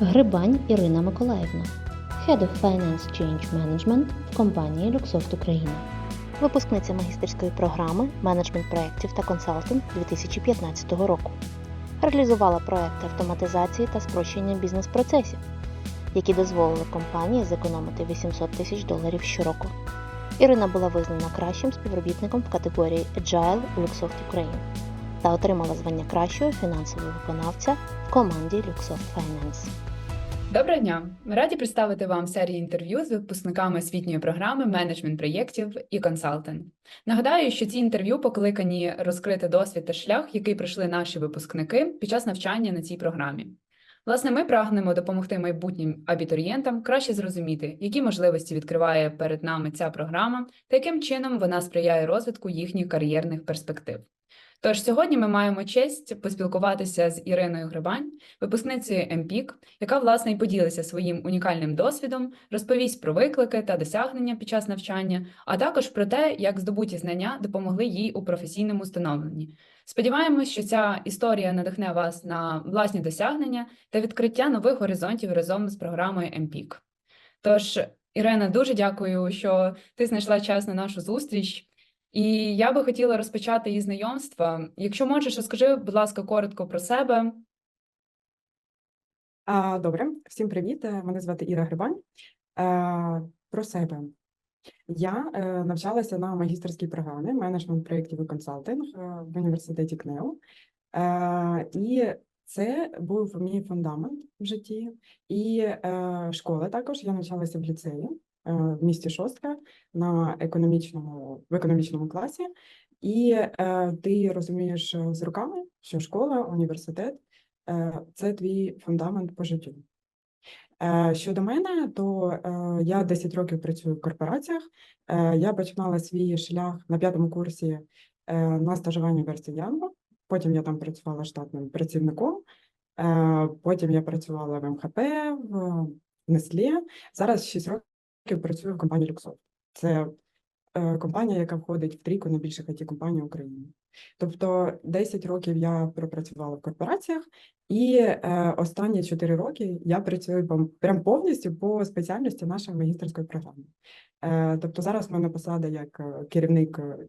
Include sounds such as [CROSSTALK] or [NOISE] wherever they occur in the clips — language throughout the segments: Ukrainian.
Грибань Ірина Миколаївна, Head of Finance Change Management в компанії Luxoft Україна, випускниця магістерської програми менеджмент проєктів та консалтинг 2015 року. Реалізувала проекти автоматизації та спрощення бізнес-процесів, які дозволили компанії зекономити 800 тисяч доларів щороку. Ірина була визнана кращим співробітником в категорії Agile Luxoft Україна та отримала звання кращого фінансового виконавця в команді Luxoft Finance. Доброго дня! Ми раді представити вам серію інтерв'ю з випускниками освітньої програми менеджмент проєктів і консалтинг. Нагадаю, що ці інтерв'ю покликані розкрити досвід та шлях, який пройшли наші випускники під час навчання на цій програмі. Власне, ми прагнемо допомогти майбутнім абітурієнтам краще зрозуміти, які можливості відкриває перед нами ця програма та яким чином вона сприяє розвитку їхніх кар'єрних перспектив. Тож сьогодні ми маємо честь поспілкуватися з Іриною Грибань, випускницею МПІК, яка власне і поділиться своїм унікальним досвідом, розповість про виклики та досягнення під час навчання, а також про те, як здобуті знання допомогли їй у професійному становленні. Сподіваємось, що ця історія надихне вас на власні досягнення та відкриття нових горизонтів разом з програмою МПІК. Тож, Ірина, дуже дякую, що ти знайшла час на нашу зустріч. І я би хотіла розпочати із знайомства. Якщо можеш, розкажи, будь ласка, коротко про себе. А, Добре, всім привіт. Мене звати Іра Грибань. Е, Про себе. Я е, навчалася на магістерській програмі менеджмент проєктів і консалтинг е, в університеті КНЕУ. Е, І це був мій фундамент в житті. І е, школа також. Я навчалася в ліцеї в місті Шостка на економічному, в економічному класі. І е, ти розумієш е, з руками, що школа, університет це твій фундамент по життю. Щодо мене, то я 10 років працюю в корпораціях. Е, Я починала свій шлях на п'ятому курсі е, на стажуванні в Ernst Потім я там працювала штатним працівником. Е, Потім я працювала в МХП, в Nestlé. Зараз 6 років працюю в компанії Luxoft. Це е, компанія, яка входить в трійку найбільших it компаній України. Тобто 10 років я пропрацювала в корпораціях, і е, останні 4 роки я працюю пом- прям повністю по спеціальності нашої магістерської програми. Е, тобто зараз в мене посада як е, керівник е,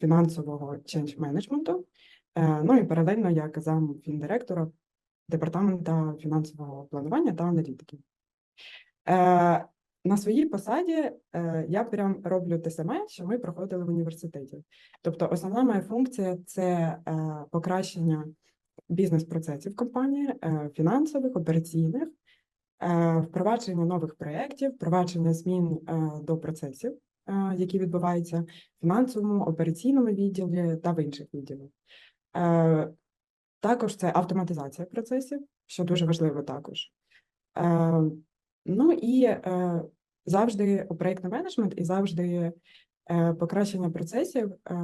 фінансового change менеджменту, е, ну і паралельно як зам фіндиректора департамента фінансового планування та аналітики. На своїй посаді е, я прям роблю те саме, що ми проходили в університеті. Тобто, основна моя функція це е, покращення бізнес-процесів компанії, е, фінансових, операційних, впровадження нових проєктів, впровадження змін до процесів, які відбуваються в фінансовому, операційному відділі та в інших відділах. Також це автоматизація процесів, що дуже важливо також. Ну і е, завжди проєктний менеджмент і завжди е, покращення процесів, е,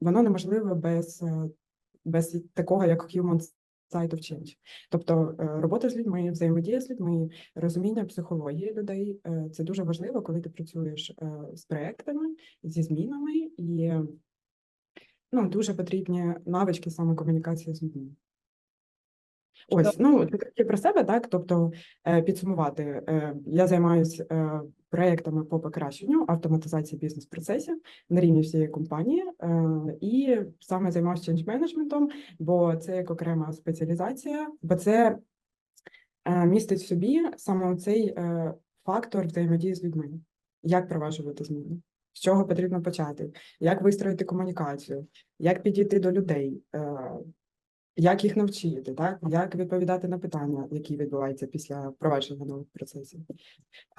воно неможливе без, без такого, як human side of change. Тобто робота з людьми, взаємодія з людьми, розуміння психології людей це дуже важливо, коли ти працюєш з проектами, зі змінами, і ну, дуже потрібні навички саме комунікації з людьми. Ось, ну трохи про себе, так. Тобто, е, підсумувати, е, я займаюся е, проектами по покращенню автоматизації бізнес-процесів на рівні всієї компанії, і саме займаюся change менеджментом, бо це як окрема спеціалізація, бо це містить в собі саме цей фактор взаємодії з людьми, як проваджувати зміни, з чого потрібно почати, як вистроїти комунікацію, як підійти до людей. Як їх навчити, так? як відповідати на питання, які відбуваються після впровадження нових процесів.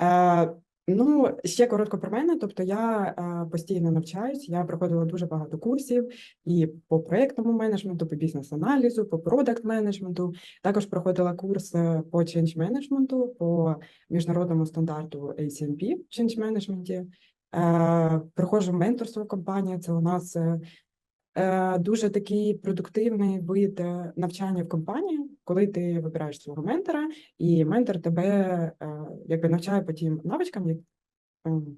Е, ну, ще коротко про мене. Тобто, я е, постійно навчаюсь, я проходила дуже багато курсів і по проєктному менеджменту, по бізнес-аналізу, по продакт-менеджменту. Також проходила курс е, по change менеджменту, по міжнародному стандарту ACMP в change менеджменті. Проходжу менторство в компанії. Це у нас е, дуже такий продуктивний вид е, навчання в компанії, коли ти вибираєш свого ментора, і ментор тебе е, якби навчає по тим навичкам, ем,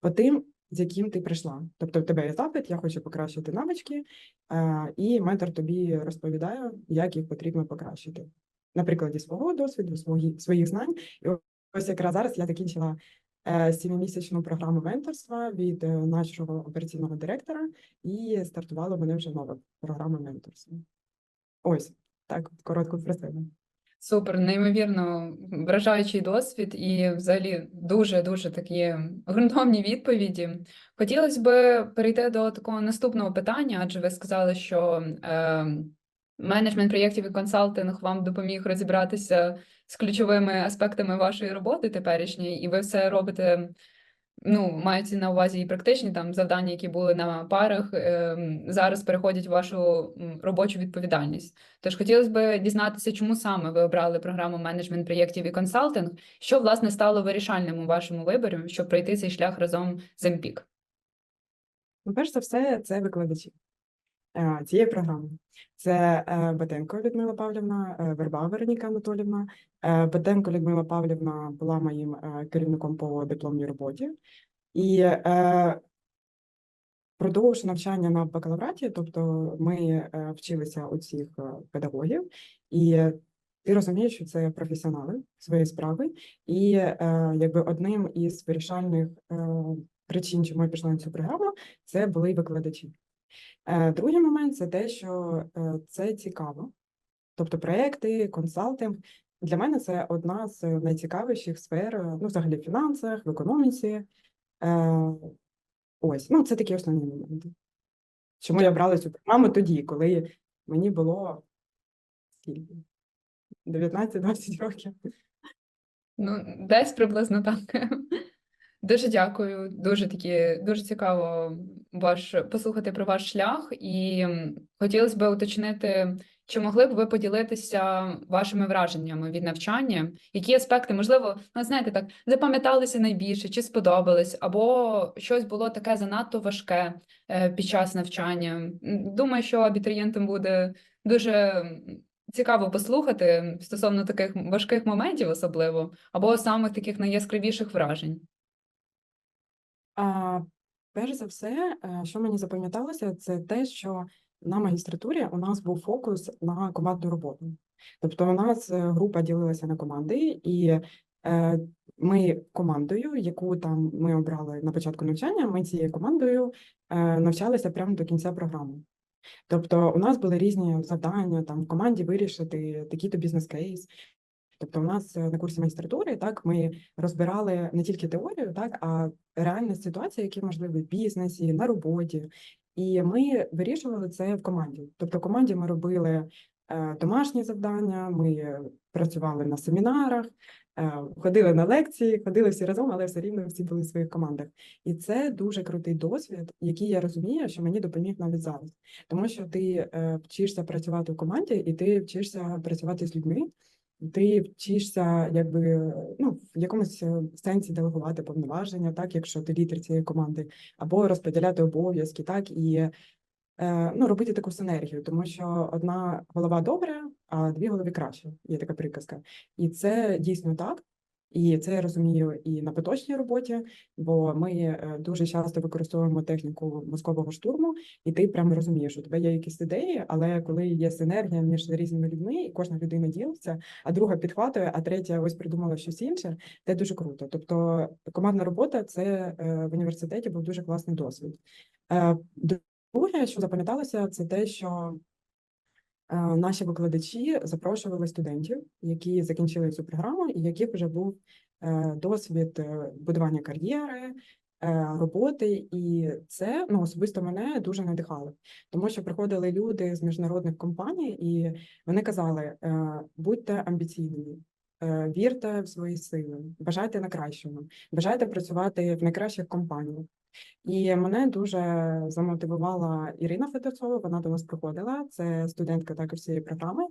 по тим, з яким ти прийшла. Тобто в тебе є запит, я хочу покращити навички, е, і ментор тобі розповідає, як їх потрібно покращити. на прикладі свого досвіду, свої, своїх знань. І ось якраз зараз я закінчила е, сімимісячну програму менторства від е, нашого операційного директора, і стартувала в мене вже нова програма менторства. Ось так коротко про себе. Супер, неймовірно вражаючий досвід і взагалі дуже дуже такі ґрунтовні відповіді. Хотілося б перейти до такого наступного питання, адже ви сказали, що е, менеджмент проєктів і консалтинг вам допоміг розібратися з ключовими аспектами вашої роботи теперішньої, і ви все робите. Ну, мається на увазі і практичні там завдання, які були на парах, ем, зараз переходять в вашу робочу відповідальність. Тож хотілося б дізнатися, чому саме ви обрали програму менеджмент проєктів і консалтинг, що власне стало вирішальним у вашому виборі, щоб пройти цей шлях разом з МПІК? Ну, перш за все, це викладачі цієї програми. Це е, Батенко Людмила Павлівна, е, Верба Вероніка Анатолівна. Е, Батенко Людмила Павлівна була моїм е, керівником по дипломній роботі. І е, продовж навчання на бакалавраті, тобто ми е, вчилися у цих е, педагогів, і ти розумієш, що це професіонали своєї справи, і е, якби одним із вирішальних е, причин, чому я пішла на цю програму, це були викладачі. Е, Другий момент це те, що е, це цікаво. Тобто проекти, консалтинг. Для мене це одна з найцікавіших сфер, е, ну, взагалі, в фінансах, в економіці. Ось, ну, це такі основні моменти. Чому я брала цю програму тоді, коли мені було скільки? 19-20 років. Ну, десь приблизно так. Дуже дякую. Дуже такі, дуже цікаво ваш послухати про ваш шлях, і хотілося б уточнити, чи могли б ви поділитися вашими враженнями від навчання? Які аспекти, можливо, ну, знаєте, так запам'яталися найбільше, чи сподобались, або щось було таке занадто важке е, під час навчання? Думаю, що абітурієнтам буде дуже цікаво послухати стосовно таких важких моментів, особливо, або самих таких найяскравіших вражень. А, перш за все, е, що мені запам'яталося, це те, що на магістратурі у нас був фокус на командну роботу. Тобто, у нас е, група ділилася на команди, і е, ми командою, яку там ми обрали на початку навчання, ми цією командою е, навчалися прямо до кінця програми. Тобто, у нас були різні завдання там в команді вирішити такий-то бізнес-кейс. Тобто, у нас е, на курсі магістратури так ми розбирали не тільки теорію, так а реальні ситуації, які можливі в бізнесі, на роботі. І ми вирішували це в команді. Тобто, в команді ми робили е, домашні завдання, ми працювали на семінарах, е, ходили на лекції, ходили всі разом, але все рівно всі були в своїх командах. І це дуже крутий досвід, який я розумію, що мені допоміг навіть зараз. Тому що ти вчишся працювати в команді, і ти вчишся працювати з людьми. Ти вчишся, якби ну в якомусь е, сенсі делегувати повноваження, так якщо ти лідер цієї команди, або розподіляти обов'язки, так і е, ну робити таку синергію, тому що одна голова добре, а дві голови краще. Є така приказка, і це дійсно так. І це я розумію і на поточній роботі, бо ми е, дуже часто використовуємо техніку мозкового штурму, і ти прямо розумієш, що у тебе є якісь ідеї, але коли є синергія між різними людьми, і кожна людина ділиться, а друга підхватує, а третя ось придумала щось інше, це дуже круто. Тобто командна робота це е, в університеті був дуже класний досвід. Е, Друге, що запам'яталося, це те, що наші викладачі запрошували студентів, які закінчили цю програму, і яких вже був е, досвід е, будування кар'єри, е, роботи, і це ну особисто мене дуже надихало, тому що приходили люди з міжнародних компаній, і вони казали: е, будьте амбіційними. е, Вірте в свої сили, бажайте на кращому, бажайте працювати в найкращих компаніях. І мене дуже замотивувала Ірина Федорцова, вона до нас приходила, це студентка також цієї програми,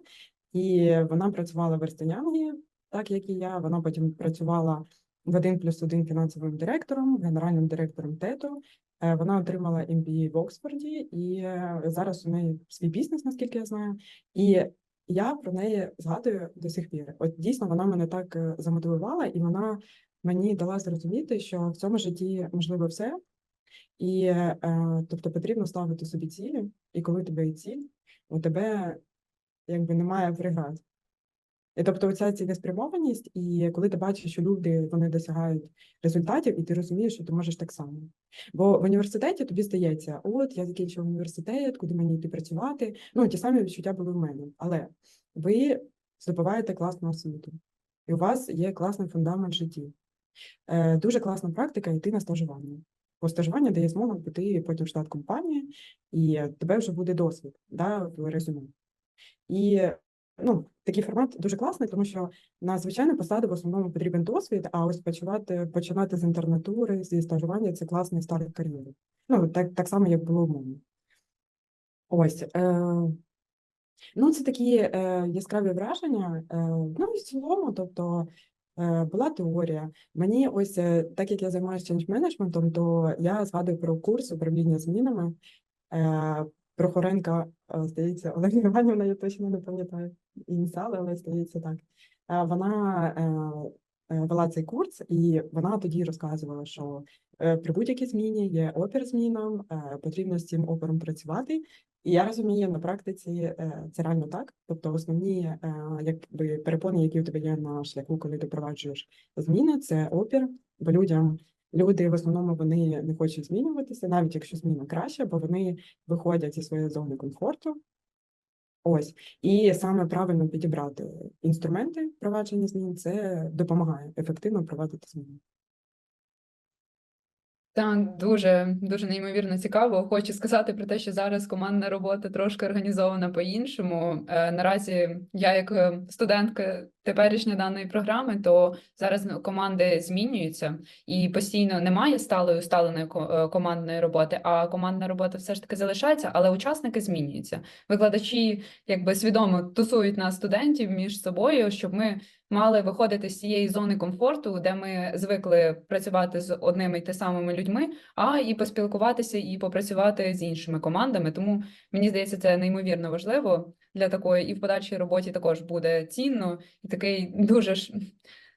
і вона працювала в Ерстенянгі, так як і я. Вона потім працювала в один плюс один фінансовим директором, генеральним директором ТЕТу. Е, Вона отримала MBA в Оксфорді, і е, зараз у неї свій бізнес, наскільки я знаю. І я про неї згадую до сих пір. От дійсно вона мене так е, замотивувала, і вона мені дала зрозуміти, що в цьому житті можливо все. І е, тобто потрібно ставити собі цілі, і коли у тебе є ціль, у тебе якби немає преград. І тобто, оця цілеспрямованість, і коли ти бачиш, що люди вони досягають результатів, і ти розумієш, що ти можеш так само. Бо в університеті тобі здається, от я закінчив університет, куди мені йти працювати. Ну, ті самі відчуття були в мене. Але ви здобуваєте класну освіту, і у вас є класний фундамент житті. Е, дуже класна практика йти на стажування. Стажування дає змогу піти потім в штат компанії, і тебе вже буде досвід да, в резюме. І ну, такий формат дуже класний, тому що на звичайну посаду в основному потрібен досвід, а ось починати, починати з інтернатури, зі стажування це класний старт кар'єри. Ну, так, так само, як було в мене. Ось. Е, ну, це такі е, яскраві враження. Е, ну, і в цілому, тобто. Е, Була теорія. Мені ось так як я займаюся change менеджментом, то я згадую про курс управління змінами. Е, Прохоренка, здається, Олега Іванівна, я точно не пам'ятаю ініціали, але здається так. Вона вела цей курс, і вона тоді розказувала, що при будь-якій зміні є опір змінам, потрібно з цим опером працювати. І я розумію, на практиці е, це реально так. Тобто, основні е, якби перепони, які у тебе є на шляху, коли ти впроваджуєш зміни, це опір, бо людям. Люди в основному вони не хочуть змінюватися, навіть якщо зміна краща, бо вони виходять зі своєї зони комфорту. Ось, і саме правильно підібрати інструменти впровадження змін, це допомагає ефективно проводити зміни. Так, дуже дуже неймовірно цікаво. Хочу сказати про те, що зараз командна робота трошки організована по-іншому. Е, Наразі я, як е, студентка теперішня даної програми, то зараз команди змінюються і постійно немає сталої усталеної е, командної роботи, а командна робота все ж таки залишається, але учасники змінюються. Викладачі якби свідомо тусують нас, студентів, між собою, щоб ми мали виходити з цієї зони комфорту, де ми звикли працювати з одними й те самими людьми, а і поспілкуватися і попрацювати з іншими командами. Тому мені здається, це неймовірно важливо для такої, і в подальшій роботі також буде цінно і такий дуже ж.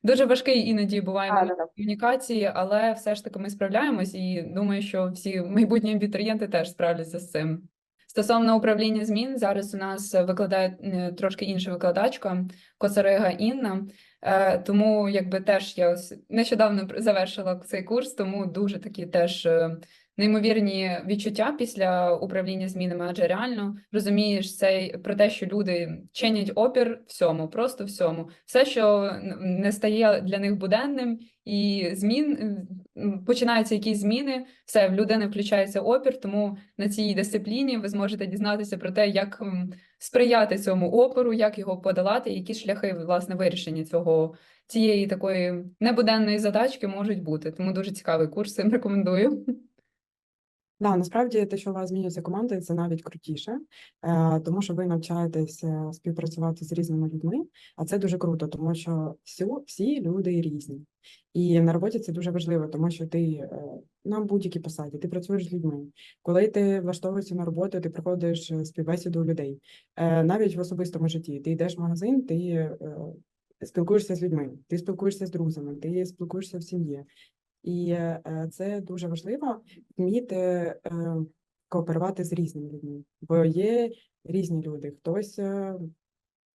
Дуже важкий іноді буває момент комунікації, але все ж таки ми справляємось, і думаю, що всі майбутні абітурієнти теж справляться з цим. Стосовно управління змін, зараз у нас викладає е, трошки інша викладачка Косарига Інна. Е, Тому якби теж я нещодавно завершила цей курс, тому дуже такі теж е, неймовірні відчуття після управління змінами, адже реально розумієш цей про те, що люди чинять опір всьому, просто всьому, все, що не стає для них буденним, і змін починаються якісь зміни, все в людини включається опір, тому на цій дисципліні ви зможете дізнатися про те, як сприяти цьому опору, як його подолати, які шляхи власне вирішення цього цієї такої небуденної задачки можуть бути. Тому дуже цікавий курс, рекомендую. Да, насправді те, що у вас змінюється команда, це навіть крутіше, е, тому що ви навчаєтесь е, співпрацювати з різними людьми, а це дуже круто, тому що всі, всі люди різні. І на роботі це дуже важливо, тому що ти е, на будь-якій посаді, ти працюєш з людьми. Коли ти влаштовуєшся на роботу, ти проходиш е, співбесіду людей. Навіть в особистому житті ти йдеш в магазин, ти спілкуєшся з людьми, ти спілкуєшся з друзями, ти спілкуєшся в сім'ї. І е, це дуже важливо вміти е, кооперувати з різними людьми, бо є різні люди. Хтось е,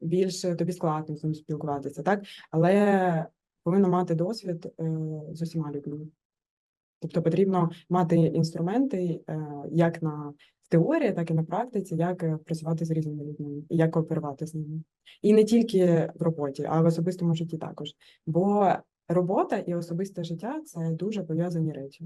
більш тобі складно з ним спілкуватися, так? Але повинно мати досвід е, з усіма людьми. Тобто потрібно мати інструменти е, як на теорії, так і на практиці, як е, працювати з різними людьми як кооперувати з ними. І не тільки в роботі, а в особистому житті також. Бо робота і особисте життя це дуже пов'язані речі.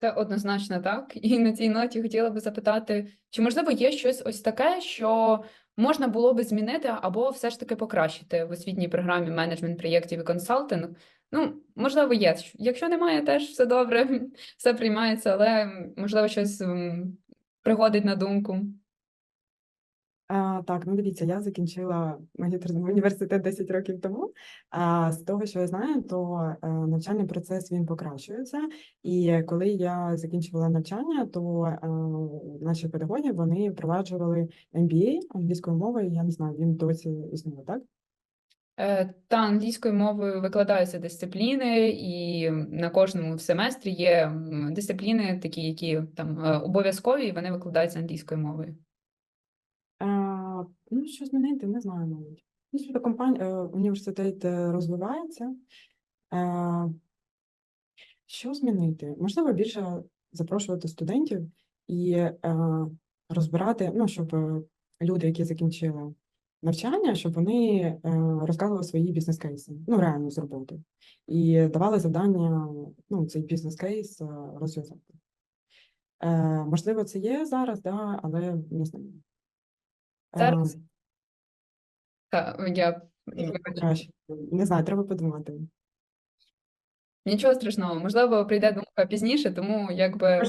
Це однозначно так. І на цій ноті хотіла би запитати, чи можливо є щось ось таке, що можна було би змінити або все ж таки покращити в освітній програмі менеджмент проєктів і консалтинг? Ну, можливо, є. Якщо немає, теж все добре, [LAUGHS] все приймається, але можливо щось приходить на думку. А, так, ну дивіться, я закінчила магістерський університет 10 років тому. А з того, що я знаю, то е, навчальний процес він покращується. І коли я закінчувала навчання, то е, наші педагоги вони впроваджували MBA англійською мовою. Я не знаю, він досі існує, так? Е, Та англійською мовою викладаються дисципліни, і на кожному семестрі є дисципліни, такі, які там обов'язкові, і вони викладаються англійською мовою. Ну, що змінити, не знаю навіть. Ну, щодо компаній, університет е, розвивається. Е, Що змінити? Можливо, більше запрошувати студентів і е, розбирати, ну, щоб е, люди, які закінчили навчання, щоб вони е, розказували свої бізнес-кейси, ну, реально з роботи, і давали завдання, ну, цей бізнес-кейс е, розв'язати. Е, Можливо, це є зараз, да, але не знаю. Е, Зараз Та, я. Краще. Не знаю, треба подумати. нічого страшного, можливо, прийде думка пізніше, тому якби.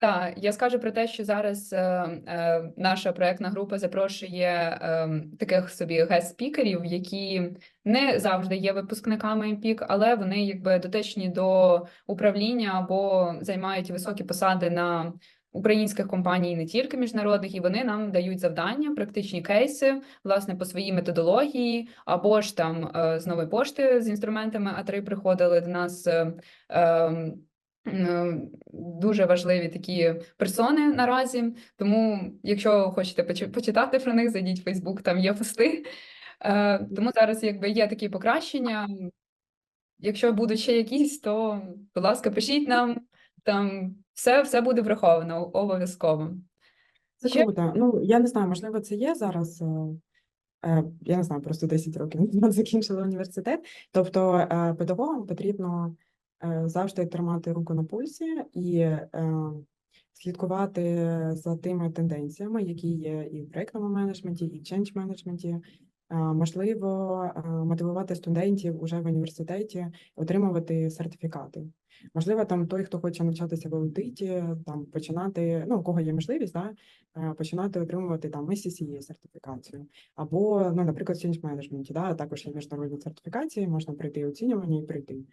Так, я скажу про те, що зараз е, е, наша проектна група запрошує е, таких собі гест-спікерів, які не завжди є випускниками МПІК, але вони якби дотичні до управління або займають високі посади на українських компаній, не тільки міжнародних, і вони нам дають завдання, практичні кейси, власне, по своїй методології, або ж там е, з нової пошти з інструментами А3 приходили до нас. Е, е, М, Дуже важливі такі персони наразі. Тому, якщо хочете поч- почитати про них, зайдіть в Фейсбук, там є пости. Е, Тому зараз якби є такі покращення. Якщо будуть ще якісь, то, будь ласка, пишіть нам. Там все, все буде враховано обов'язково. Це Ще- круто. Ну, я не знаю, можливо, це є зараз. е, е, Я не знаю, просто 10 років назад [LAUGHS] закінчила університет. Тобто е, педагогам потрібно завжди тримати руку на пульсі і слідкувати за тими тенденціями, які є і в проєктному менеджменті, і в чендж менеджменті. Е, Можливо, е, мотивувати студентів уже в університеті отримувати сертифікати. Можливо, там той, хто хоче навчатися в аудиті, там починати, ну, у кого є можливість, да, е, починати отримувати там SCCA сертифікацію. Або, ну, наприклад, в change да, також є міжнародні сертифікації, можна пройти оцінювання і пройти.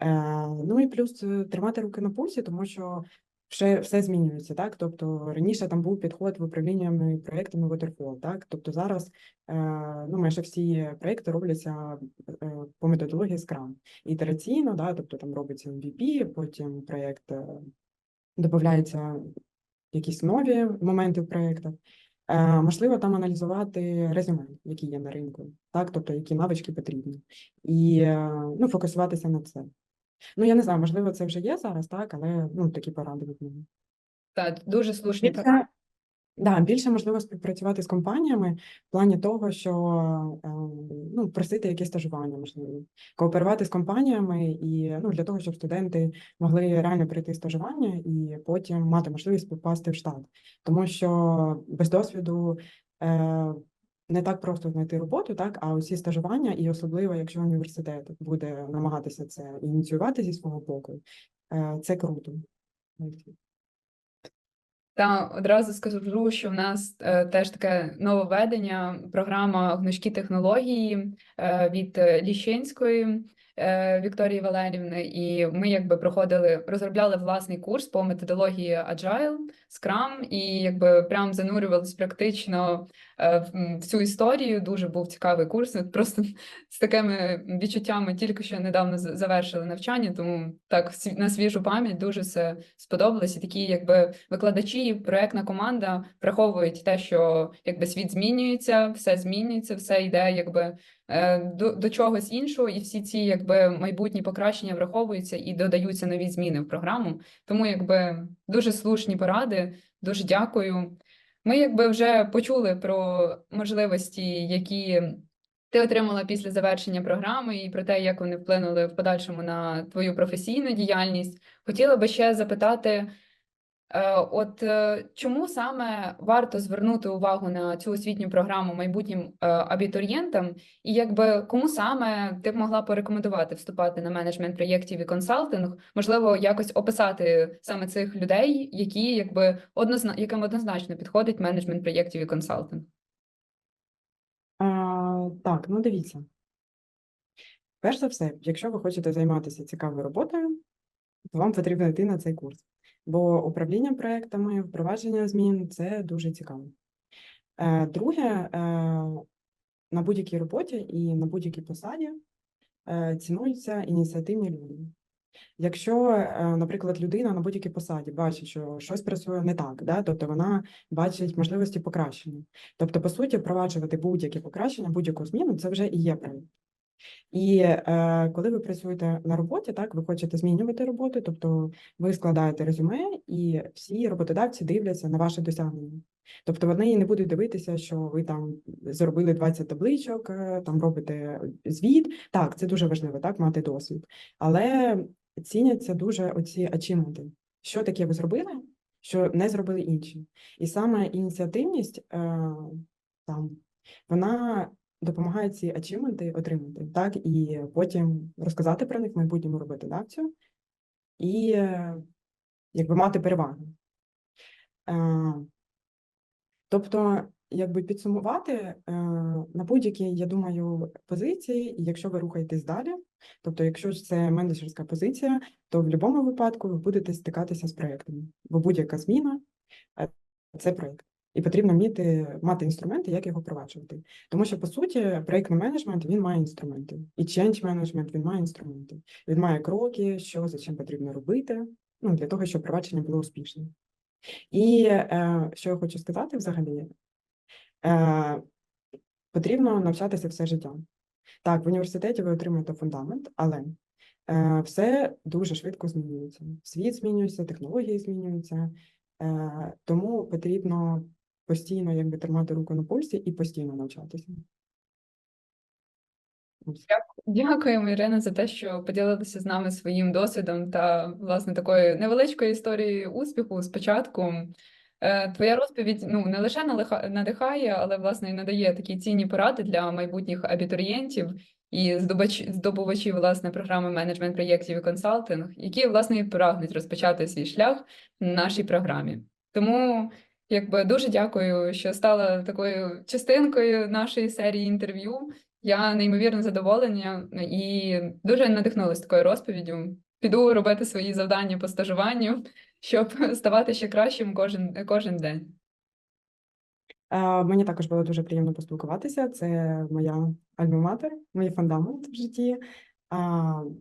Е, ну і плюс тримати руки на пульсі, тому що все, все змінюється, так? Тобто раніше там був підход в управліннями проєктами Waterfall, так? Тобто зараз е, ну, майже всі проєкти робляться е, по методології Scrum. Ітераційно, да, тобто там робиться MVP, потім проєкт е, додаються якісь нові моменти в проєктах. Можливо, там аналізувати резюме, які є на ринку, так, тобто які навички потрібні, і ну, фокусуватися на це. Ну, я не знаю, можливо, це вже є зараз, так, але ну, такі поради від мене. Так, дуже слушні Більше, да, більше можливо співпрацювати з компаніями в плані того, що е, ну, просити якісь стажування, можливо, кооперувати з компаніями і ну, для того, щоб студенти могли реально пройти стажування і потім мати можливість попасти в штат. Тому що без досвіду е, не так просто знайти роботу, так, а усі стажування, і особливо, якщо університет буде намагатися це ініціювати зі свого боку, е, це круто. Та одразу скажу, що в нас е, теж таке нововведення, програма гнучкі технології е, від е, Ліщинської Вікторії Валерівни. І ми якби проходили, розробляли власний курс по методології Agile, Scrum, і якби прям занурювались практично е, в, цю історію. Дуже був цікавий курс. Просто з такими відчуттями тільки що недавно завершили навчання, тому так на свіжу пам'ять дуже все сподобалось. І такі, якби викладачі, проектна команда враховують те, що якби світ змінюється, все змінюється, все йде якби е, до, до чогось іншого, і всі ці якби майбутні покращення враховуються і додаються нові зміни в програму. Тому якби дуже слушні поради, дуже дякую. Ми якби вже почули про можливості, які ти отримала після завершення програми, і про те, як вони вплинули в подальшому на твою професійну діяльність. Хотіла би ще запитати, от е, чому саме варто звернути увагу на цю освітню програму майбутнім е, абітурієнтам, і якби кому саме ти б могла порекомендувати вступати на менеджмент проєктів і консалтинг? Можливо, якось описати саме цих людей, які якби однозна... яким однозначно підходить менеджмент проєктів і консалтинг? А, так, ну дивіться. Перш за все, якщо ви хочете займатися цікавою роботою, то вам потрібно йти на цей курс. Бо управління проектами, впровадження змін це дуже цікаво. Е, Друге, е, на будь-якій роботі і на будь-якій посаді е, цінуються ініціативні люди. Якщо, наприклад, людина на будь-якій посаді бачить, що щось працює не так, да, тобто вона бачить можливості покращення. Тобто, по суті, впроваджувати будь-які покращення, будь-яку зміну це вже і є проєкт. І е, коли ви працюєте на роботі, так ви хочете змінювати роботу, тобто ви складаєте резюме, і всі роботодавці дивляться на ваше досягнення. Тобто вони не будуть дивитися, що ви там зробили 20 табличок, е, там робите звіт. Так, це дуже важливо, так, мати досвід. Але ціняться дуже оці ачівменти. Що таке ви зробили, що не зробили інші. І саме ініціативність е, там вона допомагає ці ачівменти отримати, так, і потім розказати про них в майбутньому робити роботодавцю і якби мати перевагу. Е, Тобто, якби підсумувати е, на будь-якій, я думаю, позиції, і якщо ви рухаєтесь далі, тобто, якщо ж це менеджерська позиція, то в будь-якому випадку ви будете стикатися з проектами, бо будь-яка зміна е, це проект. І потрібно вміти мати інструменти, як його впроваджувати. Тому що, по суті, проєктний менеджмент він має інструменти. І change менеджмент він має інструменти. Він має кроки, що за чим потрібно робити, ну, для того, щоб впровадження було успішним. І е, що я хочу сказати взагалі, е, потрібно навчатися все життя. Так, в університеті ви отримуєте фундамент, але е, все дуже швидко змінюється. Світ змінюється, технології змінюються, е, тому потрібно постійно якби тримати руку на пульсі і постійно навчатися. Дякуємо, Ірина, за те, що поділилися з нами своїм досвідом та, власне, такою невеличкою історією успіху спочатку. Е, Твоя розповідь ну, не лише надихає, але, власне, і надає такі цінні поради для майбутніх абітурієнтів і здобувачів, власне, програми менеджмент проєктів і консалтинг, які, власне, і прагнуть розпочати свій шлях в нашій програмі. Тому якби дуже дякую, що стала такою частинкою нашої серії інтерв'ю. Я неймовірно задоволення і дуже надихнулася такою розповіддю. Піду робити свої завдання по стажуванню, щоб ставати ще кращим кожен, кожен день. Е, Мені також було дуже приємно поспілкуватися. Це моя альма-матер, мій фундамент в житті.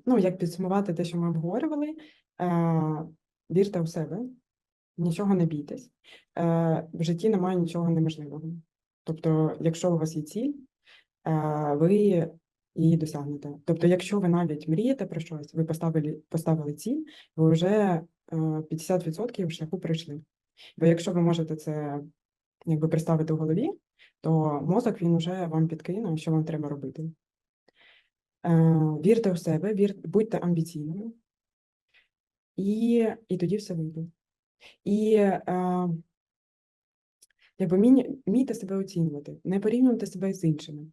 Ну, як підсумувати те, що ми обговорювали, Е, вірте у себе, нічого не бійтесь. Е, В житті немає нічого неможливого. Тобто, якщо у вас є ціль, е, ви її досягнете. Тобто, якщо ви навіть мрієте про щось, ви поставили, поставили ціль, ви вже е, 50% шляху пройшли. Бо якщо ви можете це якби представити в голові, то мозок він вже вам підкине, що вам треба робити. Вірте у себе, вір, будьте амбіційними, і, і тоді все вийде. І е, якби вмійте себе оцінювати, не порівнювати себе з іншими.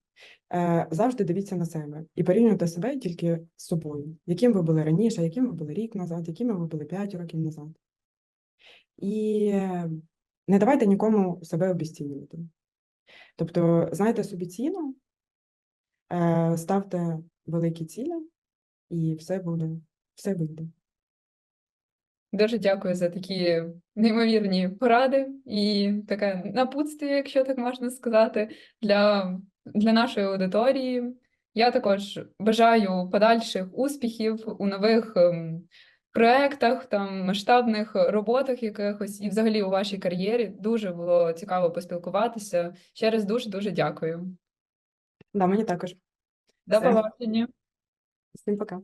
Е, завжди дивіться на себе і порівнюйте себе тільки з собою, яким ви були раніше, яким ви були рік назад, якими ви були 5 років назад. І не давайте нікому себе обіцінювати. Тобто, знайте собі ціну, е, ставте великі цілі, і все буде, все вийде. Дуже дякую за такі неймовірні поради і таке напутствие, якщо так можна сказати, для, для нашої аудиторії. Я також бажаю подальших успіхів у нових ем, проектах, там масштабних роботах якихось і взагалі у вашій кар'єрі. Дуже було цікаво поспілкуватися. Ще раз дуже дуже дякую. Да, мені також. До побачення. Всім пока.